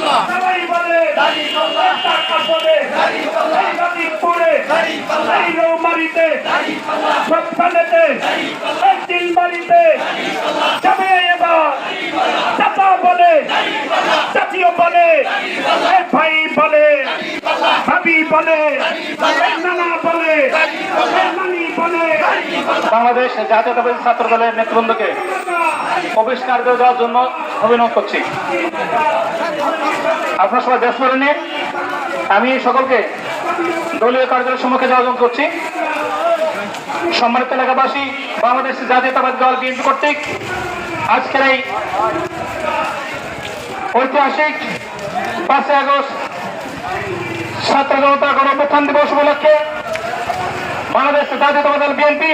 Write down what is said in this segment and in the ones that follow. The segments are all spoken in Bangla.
সবাই বলে টাকা বলে এই গাজীপুরে এই রৌমারিতে সবখানেতে এই দিলবাড়িতে যাবে এবার চাচা বলে চাচিও বলে ভাই বলে ভাবি বলে এই নানা বলে এই নানি বলে বাংলাদেশ জাতীয়তাবাদী ছাত্র দলের নেতৃবৃন্দকে প্রবেশ কার্য দেওয়ার জন্য অভিনয় করছি আপনার সবাই ব্যস্ত নিয়ে আমি সকলকে দলীয় কার্যালয়ের সম্মুখে যাওয়া করছি। সম্মানিত এলাকাবাসী, বাংলাদেশ জাতীয়তাবাদ দল বিএনপি কর্তৃক আজকের এই ঐতিহাসিক পাঁচই আগস্ট ছাত্র জনতা গণঅভ্যুত্থান দিবস উপলক্ষে বাংলাদেশ জাতীয়তাবাদী দল বিএনপি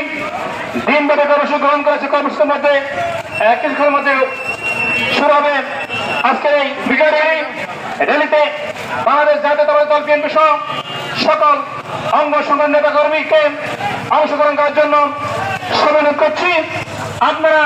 দিনব্যাপী কর্মসূচি গ্রহণ করেছে। কর্মসূচির মধ্যে কিছুক্ষণের মধ্যে শুরু হবে আজকের এই র্যালি র্যালিতে বাংলাদেশ জাতীয় দলের দল বিএনপি সহ সকল অঙ্গ সংগঠন নেতা কর্মীকে অংশগ্রহণ করার জন্য অনুরোধ করছি। আপনারা